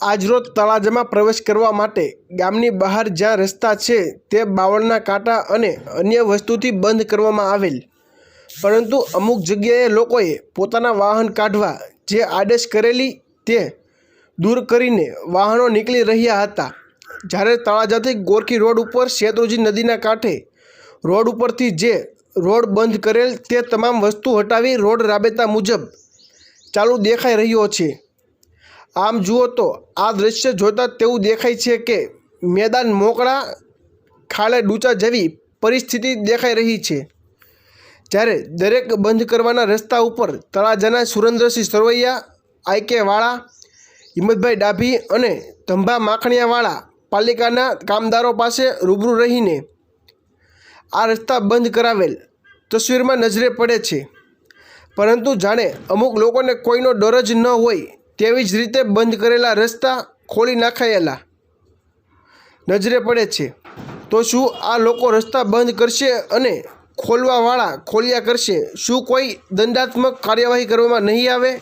આજરોજ તળાજામાં પ્રવેશ કરવા માટે ગામની બહાર જ્યાં રસ્તા છે તે બાવળના કાંટા અને અન્ય વસ્તુથી બંધ કરવામાં આવેલ. પરંતુ અમુક જગ્યાએ લોકોએ પોતાના વાહન કાઢવા જે આદેશ કરેલી તે દૂર કરીને વાહનો નીકળી રહ્યા હતા. જ્યારે તળાજાથી ગોરખી રોડ ઉપર શેત્રુજી નદીના કાંઠે રોડ ઉપરથી જે રોડ બંધ કરેલ તે તમામ વસ્તુ હટાવી રોડ રાબેતા મુજબ ચાલુ દેખાઈ રહ્યો છે. આમ જુઓ તો આ દૃશ્ય જોતાં તેવું દેખાય છે કે મેદાન મોકળા ખાલે ડૂચા જેવી પરિસ્થિતિ દેખાઈ રહી છે. જ્યારે દરેક બંધ કરવાના રસ્તા ઉપર તળાજાના સુરેન્દ્રસિંહ સરવૈયા આઈકે વાળા, હિંમતભાઈ ડાભી અને ધંભા માખણિયાવાળા પાલિકાના કામદારો પાસે રૂબરૂ રહીને આ રસ્તા બંધ કરાવેલ તસવીરમાં નજરે પડે છે. પરંતુ જાણે અમુક લોકોને કોઈનો ડર જ ન હોય તેવી જ રીતે બંધ કરેલા રસ્તા ખોલી નાખાયેલા નજરે પડે છે. તો શું આ લોકો રસ્તા બંધ કરશે અને ખોલવાવાળા ખોલ્યા કરશે? શું કોઈ દંડાત્મક કાર્યવાહી કરવામાં નહીં આવે?